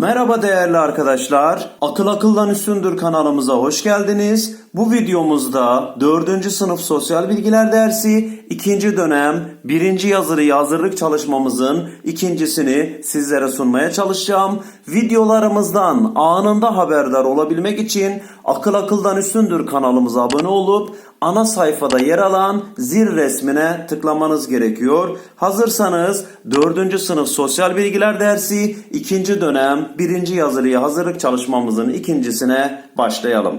Merhaba değerli arkadaşlar. Akıl akıldan üstündür kanalımıza hoş geldiniz. Bu videomuzda 4. sınıf sosyal bilgiler dersi 2. dönem 1. yazılı hazırlık çalışmamızın ikincisini sizlere sunmaya çalışacağım. Videolarımızdan anında haberdar olabilmek için Akıl Akıldan Üstündür kanalımıza abone olup ana sayfada yer alan zil resmine tıklamanız gerekiyor. Hazırsanız 4. sınıf sosyal bilgiler dersi 2. dönem 1. yazılıya hazırlık çalışmamızın ikincisine başlayalım.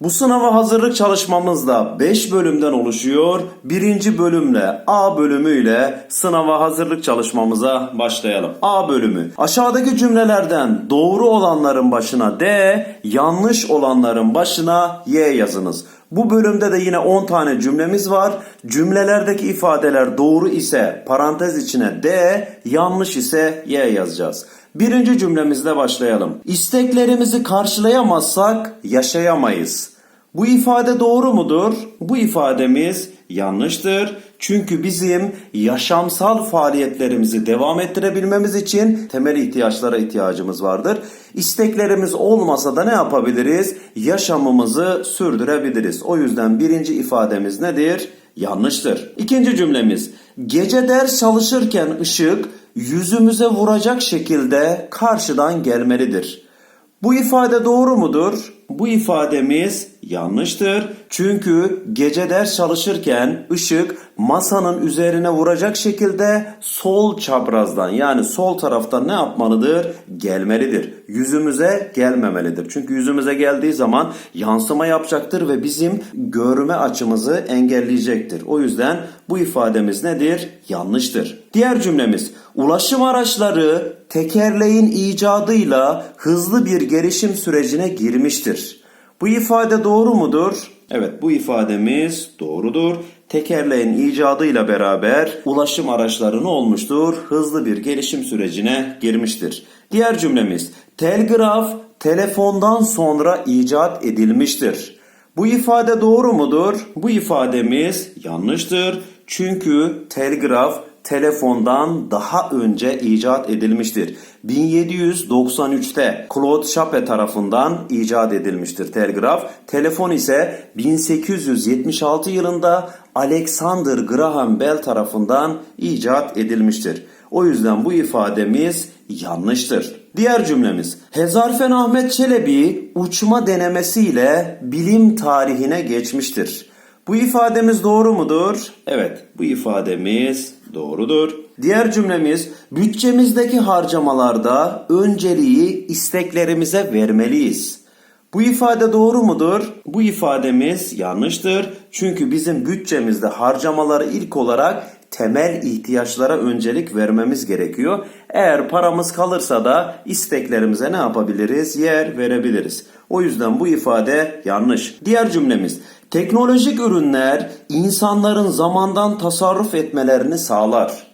Bu sınava hazırlık çalışmamız da 5 bölümden oluşuyor. Birinci bölümle A bölümüyle sınava hazırlık çalışmamıza başlayalım. A bölümü. Aşağıdaki cümlelerden doğru olanların başına D, yanlış olanların başına Y yazınız. Bu bölümde de yine 10 tane cümlemiz var. Cümlelerdeki ifadeler doğru ise parantez içine D, yanlış ise Y yazacağız. Birinci cümlemizle başlayalım. İsteklerimizi karşılayamazsak yaşayamayız. Bu ifade doğru mudur? Bu ifademiz yanlıştır. Çünkü bizim yaşamsal faaliyetlerimizi devam ettirebilmemiz için temel ihtiyaçlara ihtiyacımız vardır. İsteklerimiz olmasa da ne yapabiliriz? Yaşamımızı sürdürebiliriz. O yüzden birinci ifademiz nedir? Yanlıştır. İkinci cümlemiz. Gece ders çalışırken ışık yüzümüze vuracak şekilde karşıdan gelmelidir. Bu ifade doğru mudur? Bu ifademiz yanlıştır. Çünkü gece ders çalışırken ışık masanın üzerine vuracak şekilde sol çaprazdan yani sol taraftan ne yapmalıdır? Gelmelidir. Yüzümüze gelmemelidir. Çünkü yüzümüze geldiği zaman yansıma yapacaktır ve bizim görme açımızı engelleyecektir. O yüzden bu ifademiz nedir? Yanlıştır. Diğer cümlemiz ulaşım araçları tekerleğin icadıyla hızlı bir gelişim sürecine girmiştir. Bu ifade doğru mudur? Evet bu ifademiz doğrudur. Tekerleğin icadıyla beraber ulaşım araçları ne olmuştur? Hızlı bir gelişim sürecine girmiştir. Diğer cümlemiz telgraf telefondan sonra icat edilmiştir. Bu ifade doğru mudur? Bu ifademiz yanlıştır. Çünkü telgraf telefondan daha önce icat edilmiştir. 1793'te Claude Chappe tarafından icat edilmiştir telgraf. Telefon ise 1876 yılında Alexander Graham Bell tarafından icat edilmiştir. O yüzden bu ifademiz yanlıştır. Diğer cümlemiz. Hezarfen Ahmet Çelebi uçma denemesiyle bilim tarihine geçmiştir. Bu ifademiz doğru mudur? Evet, bu ifademiz doğrudur. Diğer cümlemiz bütçemizdeki harcamalarda önceliği isteklerimize vermeliyiz. Bu ifade doğru mudur? Bu ifademiz yanlıştır. Çünkü bizim bütçemizde harcamaları ilk olarak temel ihtiyaçlara öncelik vermemiz gerekiyor. Eğer paramız kalırsa da isteklerimize ne yapabiliriz? Yer verebiliriz. O yüzden bu ifade yanlış. Diğer cümlemiz teknolojik ürünler insanların zamandan tasarruf etmelerini sağlar.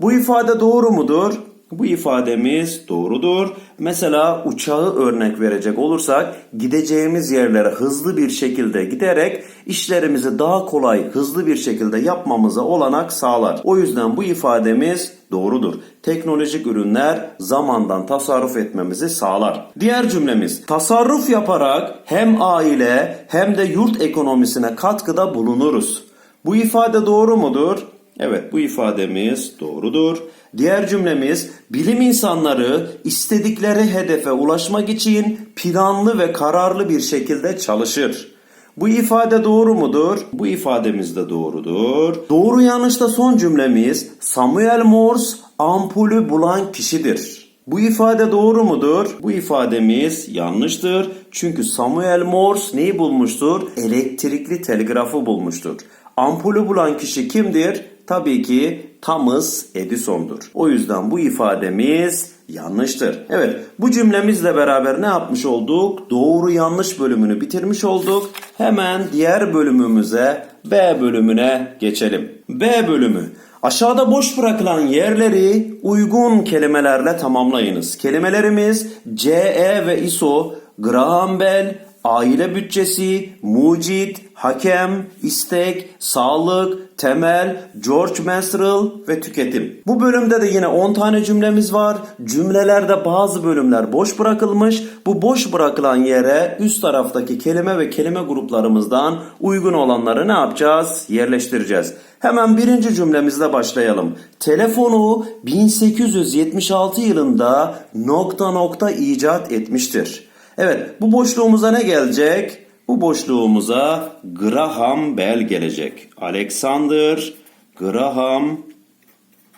Bu ifade doğru mudur? Bu ifademiz doğrudur. Mesela uçağı örnek verecek olursak gideceğimiz yerlere hızlı bir şekilde giderek işlerimizi daha kolay hızlı bir şekilde yapmamıza olanak sağlar. O yüzden bu ifademiz doğrudur. Teknolojik ürünler zamandan tasarruf etmemizi sağlar. Diğer cümlemiz tasarruf yaparak hem aile hem de yurt ekonomisine katkıda bulunuruz. Bu ifade doğru mudur? Evet bu ifademiz doğrudur. Diğer cümlemiz bilim insanları istedikleri hedefe ulaşmak için planlı ve kararlı bir şekilde çalışır. Bu ifade doğru mudur? Bu ifademiz de doğrudur. Doğru yanlış da son cümlemiz Samuel Morse ampulü bulan kişidir. Bu ifade doğru mudur? Bu ifademiz yanlıştır. Çünkü Samuel Morse neyi bulmuştur? Elektrikli telgrafı bulmuştur. Ampulü bulan kişi kimdir? Tabii ki Thomas Edison'dur. O yüzden bu ifademiz yanlıştır. Evet bu cümlemizle beraber ne yapmış olduk? Doğru yanlış bölümünü bitirmiş olduk. Hemen diğer bölümümüze B bölümüne geçelim. B bölümü. Aşağıda boş bırakılan yerleri uygun kelimelerle tamamlayınız. Kelimelerimiz CE ve ISO, Graham Bell, aile bütçesi, mucit, hakem, istek, sağlık, temel, George Masrel ve tüketim. Bu bölümde de yine 10 tane cümlemiz var. Cümlelerde bazı bölümler boş bırakılmış. Bu boş bırakılan yere üst taraftaki kelime ve kelime gruplarımızdan uygun olanları ne yapacağız? Yerleştireceğiz. Hemen birinci cümlemizle başlayalım. Telefonu 1876 yılında nokta nokta icat etmiştir. Evet bu boşluğumuza ne gelecek? Bu boşluğumuza Graham Bell gelecek. Alexander Graham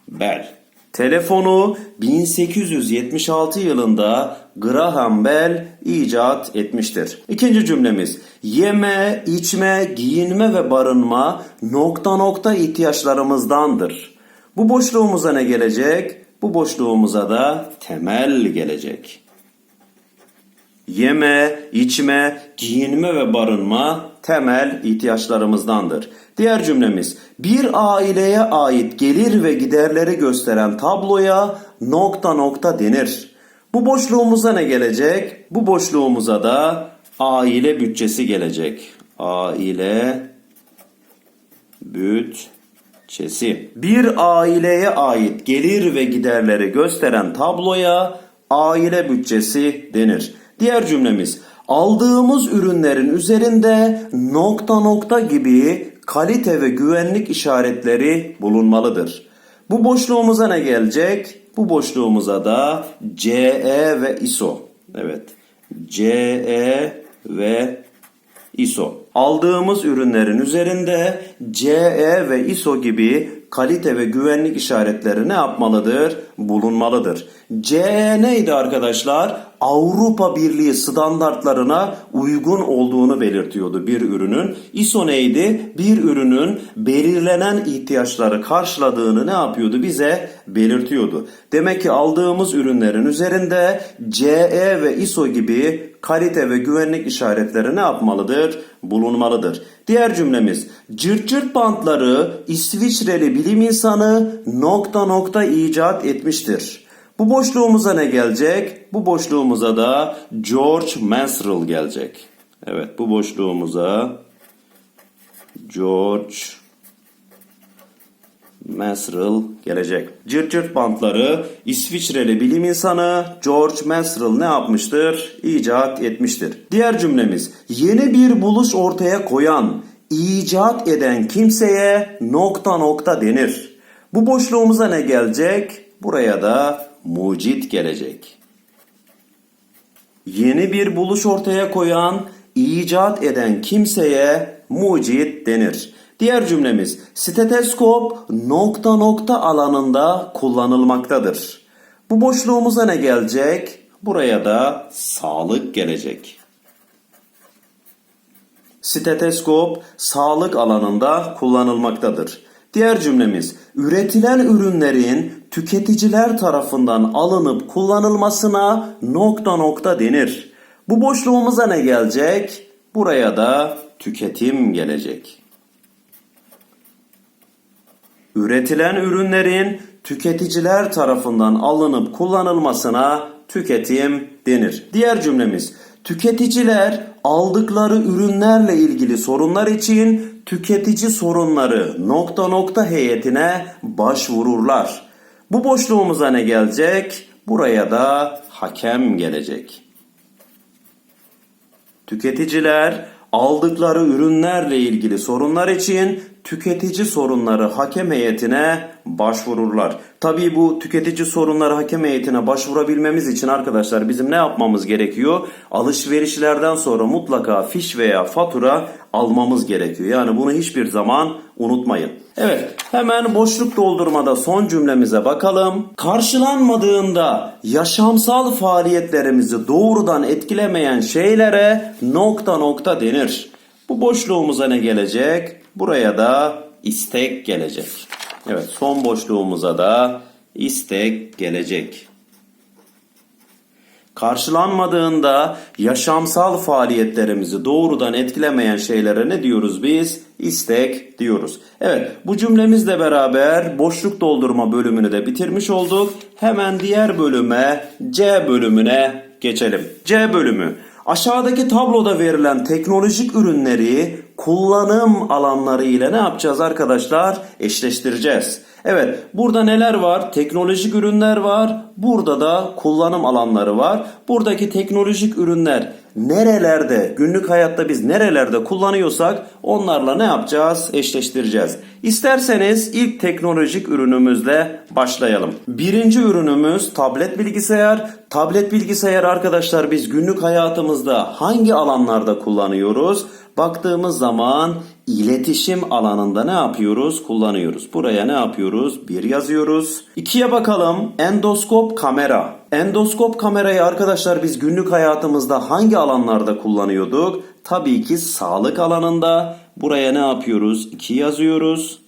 Bell. Telefonu 1876 yılında Graham Bell icat etmiştir. İkinci cümlemiz yeme, içme, giyinme ve barınma nokta nokta ihtiyaçlarımızdandır. Bu boşluğumuza ne gelecek? Bu boşluğumuza da temel gelecek. Yeme, içme, giyinme ve barınma temel ihtiyaçlarımızdandır. Diğer cümlemiz bir aileye ait gelir ve giderleri gösteren tabloya nokta nokta denir. Bu boşluğumuza ne gelecek? Bu boşluğumuza da aile bütçesi gelecek. Aile bütçesi. Bir aileye ait gelir ve giderleri gösteren tabloya aile bütçesi denir. Diğer cümlemiz aldığımız ürünlerin üzerinde nokta nokta gibi kalite ve güvenlik işaretleri bulunmalıdır. Bu boşluğumuza ne gelecek? Bu boşluğumuza da CE ve ISO. Evet. CE ve ISO. Aldığımız ürünlerin üzerinde CE ve ISO gibi kalite ve güvenlik işaretleri ne yapmalıdır? Bulunmalıdır. CE neydi arkadaşlar? Avrupa Birliği standartlarına uygun olduğunu belirtiyordu bir ürünün. ISO neydi? Bir ürünün belirlenen ihtiyaçları karşıladığını ne yapıyordu? Bize belirtiyordu. Demek ki aldığımız ürünlerin üzerinde CE ve ISO gibi kalite ve güvenlik işaretleri ne yapmalıdır? Bulunmalıdır. Diğer cümlemiz cırt cırt bantları İsviçreli bilim insanı nokta nokta icat etmiştir. Bu boşluğumuza ne gelecek? Bu boşluğumuza da George Masrel gelecek. Evet bu boşluğumuza George Masrel gelecek. Cırt cırt bantları İsviçreli bilim insanı George Masrel ne yapmıştır? İcat etmiştir. Diğer cümlemiz yeni bir buluş ortaya koyan, icat eden kimseye nokta nokta denir. Bu boşluğumuza ne gelecek? Buraya da mucit gelecek. Yeni bir buluş ortaya koyan, icat eden kimseye mucit denir. Diğer cümlemiz steteskop nokta nokta alanında kullanılmaktadır. Bu boşluğumuza ne gelecek? Buraya da sağlık gelecek. Steteskop sağlık alanında kullanılmaktadır. Diğer cümlemiz üretilen ürünlerin tüketiciler tarafından alınıp kullanılmasına nokta nokta denir. Bu boşluğumuza ne gelecek? Buraya da tüketim gelecek. Üretilen ürünlerin tüketiciler tarafından alınıp kullanılmasına tüketim denir. Diğer cümlemiz tüketiciler aldıkları ürünlerle ilgili sorunlar için tüketici sorunları nokta nokta heyetine başvururlar. Bu boşluğumuza ne gelecek? Buraya da hakem gelecek. Tüketiciler aldıkları ürünlerle ilgili sorunlar için tüketici sorunları hakem heyetine başvururlar. Tabii bu tüketici sorunları hakem heyetine başvurabilmemiz için arkadaşlar bizim ne yapmamız gerekiyor? Alışverişlerden sonra mutlaka fiş veya fatura almamız gerekiyor. Yani bunu hiçbir zaman unutmayın. Evet hemen boşluk doldurmada son cümlemize bakalım. Karşılanmadığında yaşamsal faaliyetlerimizi doğrudan etkilemeyen şeylere nokta nokta denir. Bu boşluğumuza ne gelecek? Buraya da istek gelecek. Evet son boşluğumuza da istek gelecek. Karşılanmadığında yaşamsal faaliyetlerimizi doğrudan etkilemeyen şeylere ne diyoruz biz? İstek diyoruz. Evet bu cümlemizle beraber boşluk doldurma bölümünü de bitirmiş olduk. Hemen diğer bölüme C bölümüne geçelim. C bölümü Aşağıdaki tabloda verilen teknolojik ürünleri kullanım alanları ile ne yapacağız arkadaşlar? Eşleştireceğiz. Evet, burada neler var? Teknolojik ürünler var. Burada da kullanım alanları var. Buradaki teknolojik ürünler nerelerde, günlük hayatta biz nerelerde kullanıyorsak onlarla ne yapacağız? Eşleştireceğiz. İsterseniz ilk teknolojik ürünümüzle başlayalım. Birinci ürünümüz tablet bilgisayar. Tablet bilgisayar arkadaşlar biz günlük hayatımızda hangi alanlarda kullanıyoruz? Baktığımız zaman iletişim alanında ne yapıyoruz? Kullanıyoruz. Buraya ne yapıyoruz? Bir yazıyoruz. İkiye bakalım. Endoskop kamera. Endoskop kamerayı arkadaşlar biz günlük hayatımızda hangi alanlarda kullanıyorduk? Tabii ki sağlık alanında. Buraya ne yapıyoruz? 2 yazıyoruz.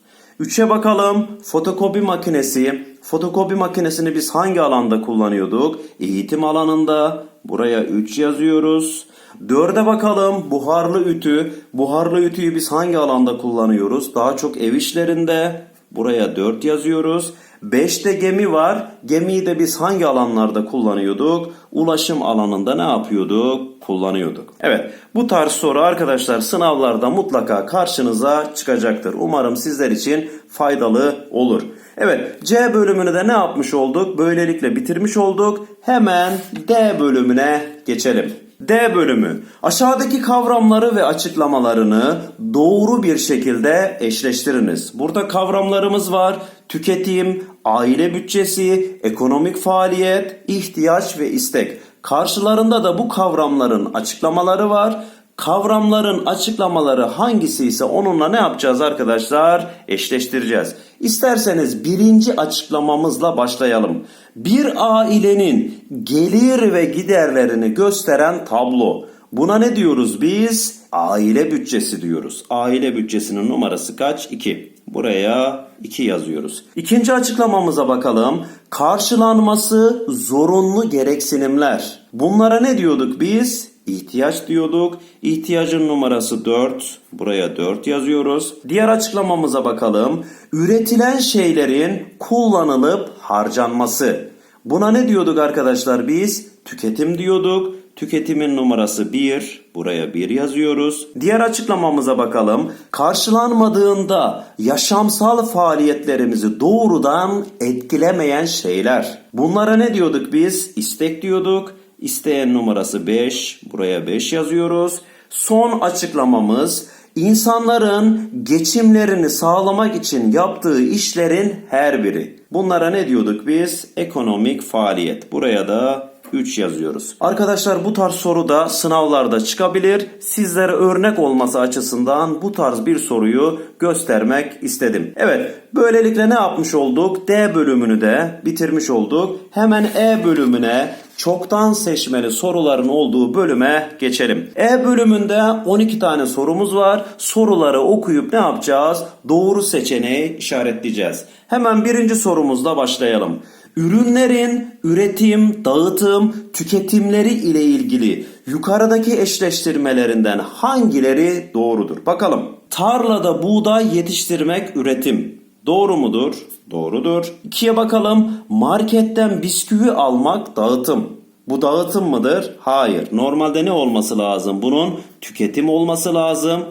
Üçe bakalım. Fotokopi makinesi. Fotokopi makinesini biz hangi alanda kullanıyorduk? Eğitim alanında. Buraya 3 yazıyoruz. Dörde bakalım. Buharlı ütü. Buharlı ütüyü biz hangi alanda kullanıyoruz? Daha çok ev işlerinde. Buraya 4 yazıyoruz. 5'te gemi var. Gemiyi de biz hangi alanlarda kullanıyorduk? Ulaşım alanında ne yapıyorduk? Kullanıyorduk. Evet bu tarz soru arkadaşlar sınavlarda mutlaka karşınıza çıkacaktır. Umarım sizler için faydalı olur. Evet C bölümünü de ne yapmış olduk? Böylelikle bitirmiş olduk. Hemen D bölümüne geçelim. D bölümü. Aşağıdaki kavramları ve açıklamalarını doğru bir şekilde eşleştiriniz. Burada kavramlarımız var. Tüketim, aile bütçesi, ekonomik faaliyet, ihtiyaç ve istek. Karşılarında da bu kavramların açıklamaları var. Kavramların açıklamaları hangisi ise onunla ne yapacağız arkadaşlar? Eşleştireceğiz. İsterseniz birinci açıklamamızla başlayalım. Bir ailenin gelir ve giderlerini gösteren tablo. Buna ne diyoruz biz? Aile bütçesi diyoruz. Aile bütçesinin numarası kaç? 2. Buraya 2 yazıyoruz. İkinci açıklamamıza bakalım. Karşılanması zorunlu gereksinimler. Bunlara ne diyorduk biz? İhtiyaç diyorduk. İhtiyacın numarası 4. Buraya 4 yazıyoruz. Diğer açıklamamıza bakalım. Üretilen şeylerin kullanılıp harcanması. Buna ne diyorduk arkadaşlar biz? Tüketim diyorduk. Tüketimin numarası 1. Buraya 1 yazıyoruz. Diğer açıklamamıza bakalım. Karşılanmadığında yaşamsal faaliyetlerimizi doğrudan etkilemeyen şeyler. Bunlara ne diyorduk biz? İstek diyorduk. İsteyen numarası 5. Buraya 5 yazıyoruz. Son açıklamamız insanların geçimlerini sağlamak için yaptığı işlerin her biri. Bunlara ne diyorduk biz? Ekonomik faaliyet. Buraya da 3 yazıyoruz. Arkadaşlar bu tarz soru da sınavlarda çıkabilir. Sizlere örnek olması açısından bu tarz bir soruyu göstermek istedim. Evet böylelikle ne yapmış olduk? D bölümünü de bitirmiş olduk. Hemen E bölümüne çoktan seçmeli soruların olduğu bölüme geçelim. E bölümünde 12 tane sorumuz var. Soruları okuyup ne yapacağız? Doğru seçeneği işaretleyeceğiz. Hemen birinci sorumuzla başlayalım. Ürünlerin üretim, dağıtım, tüketimleri ile ilgili yukarıdaki eşleştirmelerinden hangileri doğrudur? Bakalım. Tarlada buğday yetiştirmek üretim. Doğru mudur? Doğrudur. İkiye bakalım. Marketten bisküvi almak dağıtım. Bu dağıtım mıdır? Hayır. Normalde ne olması lazım? Bunun tüketim olması lazım.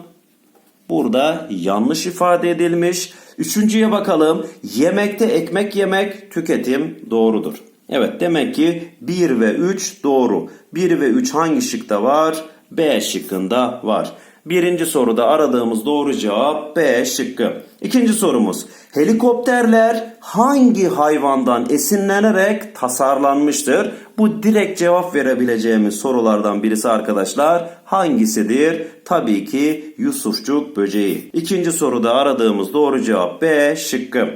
Burada yanlış ifade edilmiş. Üçüncüye bakalım. Yemekte ekmek yemek tüketim doğrudur. Evet demek ki 1 ve 3 doğru. 1 ve 3 hangi şıkta var? B şıkkında var. Birinci soruda aradığımız doğru cevap B şıkkı. İkinci sorumuz. Helikopterler hangi hayvandan esinlenerek tasarlanmıştır? Bu direkt cevap verebileceğimiz sorulardan birisi arkadaşlar. Hangisidir? Tabii ki Yusufçuk böceği. İkinci soruda aradığımız doğru cevap B şıkkı.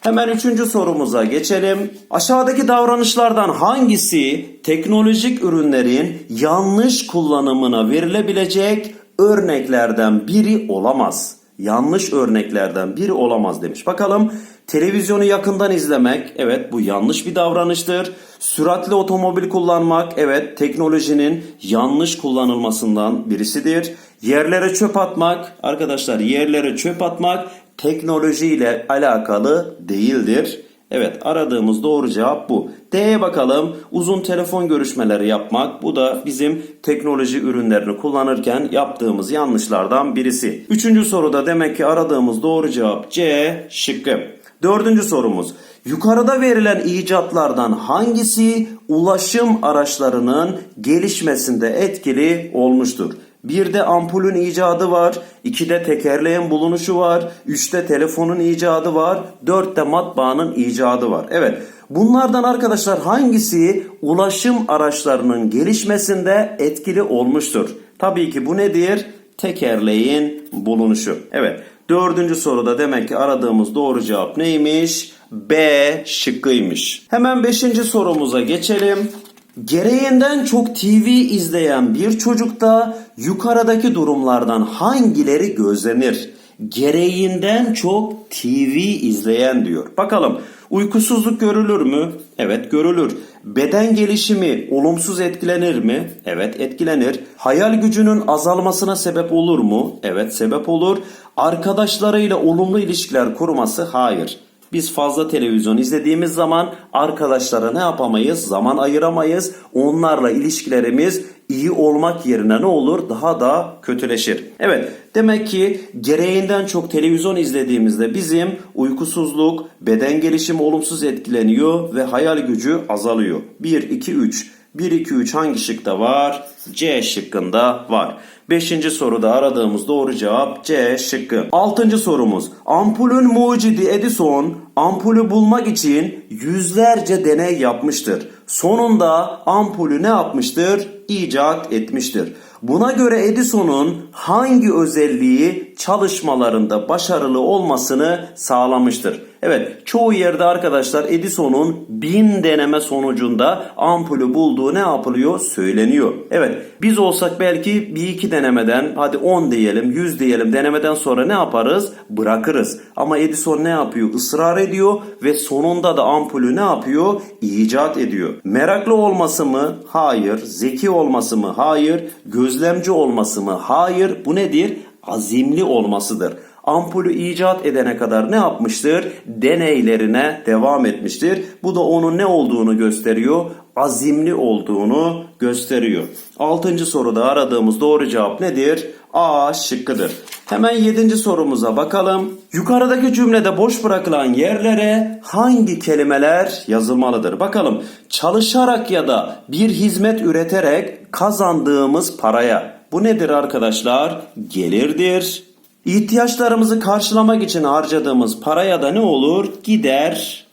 Hemen üçüncü sorumuza geçelim. Aşağıdaki davranışlardan hangisi teknolojik ürünlerin yanlış kullanımına verilebilecek örneklerden biri olamaz? Yanlış örneklerden biri olamaz demiş. Bakalım televizyonu yakından izlemek evet bu yanlış bir davranıştır. Süratli otomobil kullanmak evet teknolojinin yanlış kullanılmasından birisidir. Yerlere çöp atmak arkadaşlar yerlere çöp atmak teknolojiyle alakalı değildir. Evet aradığımız doğru cevap bu. D'ye bakalım. Uzun telefon görüşmeleri yapmak. Bu da bizim teknoloji ürünlerini kullanırken yaptığımız yanlışlardan birisi. Üçüncü soruda demek ki aradığımız doğru cevap C şıkkı. Dördüncü sorumuz. Yukarıda verilen icatlardan hangisi ulaşım araçlarının gelişmesinde etkili olmuştur? Bir de ampulün icadı var, iki de tekerleğin bulunuşu var, üçte telefonun icadı var, dörtte matbaanın icadı var. Evet, bunlardan arkadaşlar hangisi ulaşım araçlarının gelişmesinde etkili olmuştur? Tabii ki bu nedir? Tekerleğin bulunuşu. Evet, dördüncü soruda demek ki aradığımız doğru cevap neymiş? B şıkkıymış. Hemen beşinci sorumuza geçelim. Gereğinden çok TV izleyen bir çocukta yukarıdaki durumlardan hangileri gözlenir? Gereğinden çok TV izleyen diyor. Bakalım uykusuzluk görülür mü? Evet görülür. Beden gelişimi olumsuz etkilenir mi? Evet etkilenir. Hayal gücünün azalmasına sebep olur mu? Evet sebep olur. Arkadaşlarıyla olumlu ilişkiler kurması? Hayır. Biz fazla televizyon izlediğimiz zaman arkadaşlara ne yapamayız? Zaman ayıramayız. Onlarla ilişkilerimiz iyi olmak yerine ne olur? Daha da kötüleşir. Evet demek ki gereğinden çok televizyon izlediğimizde bizim uykusuzluk, beden gelişimi olumsuz etkileniyor ve hayal gücü azalıyor. 1, 2, 3. 1, 2, 3 hangi şıkta var? C şıkkında var. Beşinci soruda aradığımız doğru cevap C şıkkı. Altıncı sorumuz. Ampulün mucidi Edison ampulü bulmak için yüzlerce deney yapmıştır. Sonunda ampulü ne yapmıştır? İcat etmiştir. Buna göre Edison'un hangi özelliği çalışmalarında başarılı olmasını sağlamıştır? Evet çoğu yerde arkadaşlar Edison'un bin deneme sonucunda ampulü bulduğu ne yapılıyor söyleniyor. Evet biz olsak belki bir iki denemeden hadi 10 diyelim 100 diyelim denemeden sonra ne yaparız? Bırakırız. Ama Edison ne yapıyor? Israr ediyor ve sonunda da ampulü ne yapıyor? İcat ediyor. Meraklı olması mı? Hayır. Zeki olması mı? Hayır. Gözlemci olması mı? Hayır. Bu nedir? Azimli olmasıdır ampulü icat edene kadar ne yapmıştır? Deneylerine devam etmiştir. Bu da onun ne olduğunu gösteriyor? Azimli olduğunu gösteriyor. Altıncı soruda aradığımız doğru cevap nedir? A şıkkıdır. Hemen yedinci sorumuza bakalım. Yukarıdaki cümlede boş bırakılan yerlere hangi kelimeler yazılmalıdır? Bakalım çalışarak ya da bir hizmet üreterek kazandığımız paraya. Bu nedir arkadaşlar? Gelirdir. İhtiyaçlarımızı karşılamak için harcadığımız paraya da ne olur? Gider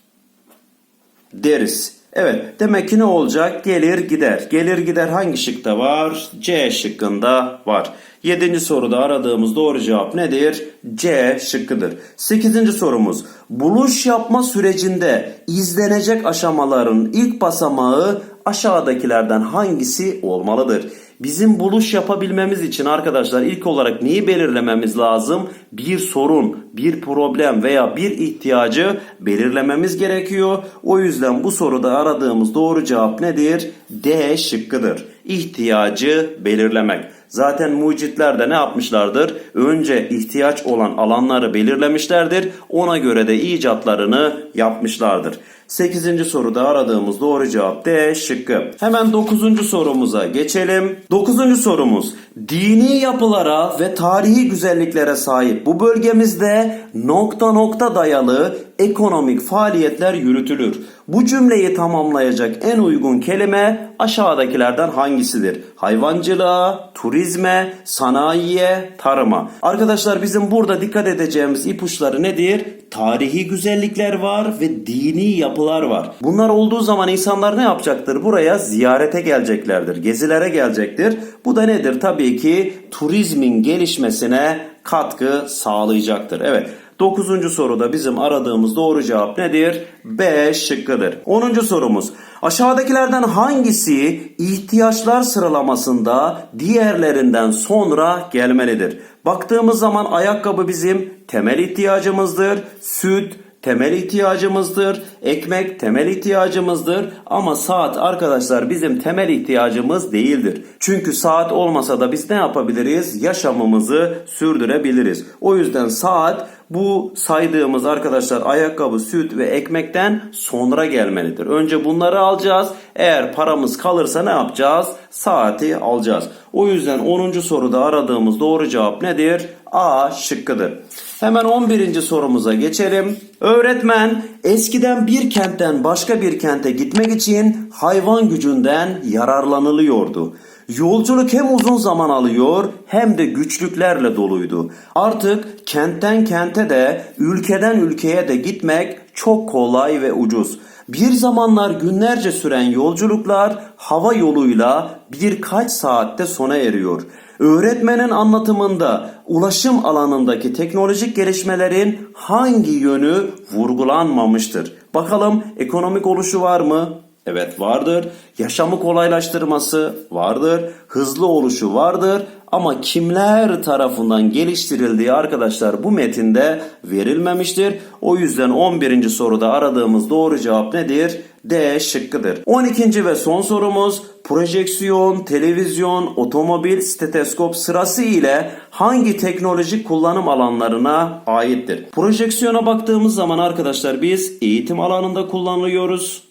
deriz. Evet demek ki ne olacak? Gelir gider. Gelir gider hangi şıkta var? C şıkkında var. Yedinci soruda aradığımız doğru cevap nedir? C şıkkıdır. Sekizinci sorumuz. Buluş yapma sürecinde izlenecek aşamaların ilk basamağı aşağıdakilerden hangisi olmalıdır? Bizim buluş yapabilmemiz için arkadaşlar ilk olarak neyi belirlememiz lazım? Bir sorun, bir problem veya bir ihtiyacı belirlememiz gerekiyor. O yüzden bu soruda aradığımız doğru cevap nedir? D şıkkıdır. İhtiyacı belirlemek. Zaten mucitler de ne yapmışlardır? Önce ihtiyaç olan alanları belirlemişlerdir. Ona göre de icatlarını yapmışlardır. 8. soruda aradığımız doğru cevap D şıkkı. Hemen 9. sorumuza geçelim. 9. sorumuz. Dini yapılara ve tarihi güzelliklere sahip bu bölgemizde nokta nokta dayalı ekonomik faaliyetler yürütülür. Bu cümleyi tamamlayacak en uygun kelime aşağıdakilerden hangisidir? Hayvancılığa, turizme, sanayiye, tarıma. Arkadaşlar bizim burada dikkat edeceğimiz ipuçları nedir? Tarihi güzellikler var ve dini yapılar var. Bunlar olduğu zaman insanlar ne yapacaktır? Buraya ziyarete geleceklerdir, gezilere gelecektir. Bu da nedir? Tabii ki turizmin gelişmesine katkı sağlayacaktır. Evet. Dokuzuncu soruda bizim aradığımız doğru cevap nedir? B şıkkıdır. Onuncu sorumuz. Aşağıdakilerden hangisi ihtiyaçlar sıralamasında diğerlerinden sonra gelmelidir? Baktığımız zaman ayakkabı bizim temel ihtiyacımızdır. Süt, temel ihtiyacımızdır. Ekmek temel ihtiyacımızdır. Ama saat arkadaşlar bizim temel ihtiyacımız değildir. Çünkü saat olmasa da biz ne yapabiliriz? Yaşamımızı sürdürebiliriz. O yüzden saat bu saydığımız arkadaşlar ayakkabı, süt ve ekmekten sonra gelmelidir. Önce bunları alacağız. Eğer paramız kalırsa ne yapacağız? Saati alacağız. O yüzden 10. soruda aradığımız doğru cevap nedir? A şıkkıdır. Hemen 11. sorumuza geçelim. Öğretmen eskiden bir kentten başka bir kente gitmek için hayvan gücünden yararlanılıyordu. Yolculuk hem uzun zaman alıyor hem de güçlüklerle doluydu. Artık kentten kente de ülkeden ülkeye de gitmek çok kolay ve ucuz. Bir zamanlar günlerce süren yolculuklar hava yoluyla birkaç saatte sona eriyor. Öğretmenin anlatımında ulaşım alanındaki teknolojik gelişmelerin hangi yönü vurgulanmamıştır? Bakalım ekonomik oluşu var mı? Evet vardır. Yaşamı kolaylaştırması vardır. Hızlı oluşu vardır. Ama kimler tarafından geliştirildiği arkadaşlar bu metinde verilmemiştir. O yüzden 11. soruda aradığımız doğru cevap nedir? D şıkkıdır. 12. ve son sorumuz projeksiyon, televizyon, otomobil, steteskop sırası ile hangi teknolojik kullanım alanlarına aittir? Projeksiyona baktığımız zaman arkadaşlar biz eğitim alanında kullanıyoruz.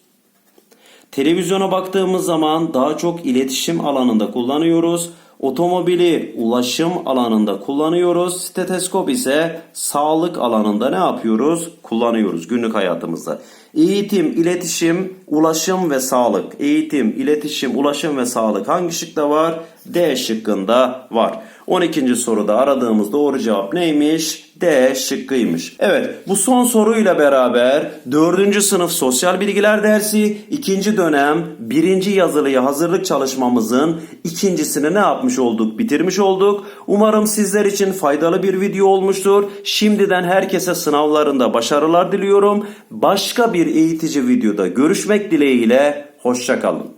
Televizyona baktığımız zaman daha çok iletişim alanında kullanıyoruz. Otomobili ulaşım alanında kullanıyoruz. Steteskop ise sağlık alanında ne yapıyoruz? Kullanıyoruz günlük hayatımızda. Eğitim, iletişim, ulaşım ve sağlık. Eğitim, iletişim, ulaşım ve sağlık hangi şıkta var? D şıkkında var. 12. soruda aradığımız doğru cevap neymiş? D şıkkıymış. Evet bu son soruyla beraber 4. sınıf sosyal bilgiler dersi 2. dönem 1. yazılıya hazırlık çalışmamızın ikincisini ne yapmış olduk? Bitirmiş olduk. Umarım sizler için faydalı bir video olmuştur. Şimdiden herkese sınavlarında başarılar diliyorum. Başka bir eğitici videoda görüşmek dileğiyle. Hoşçakalın.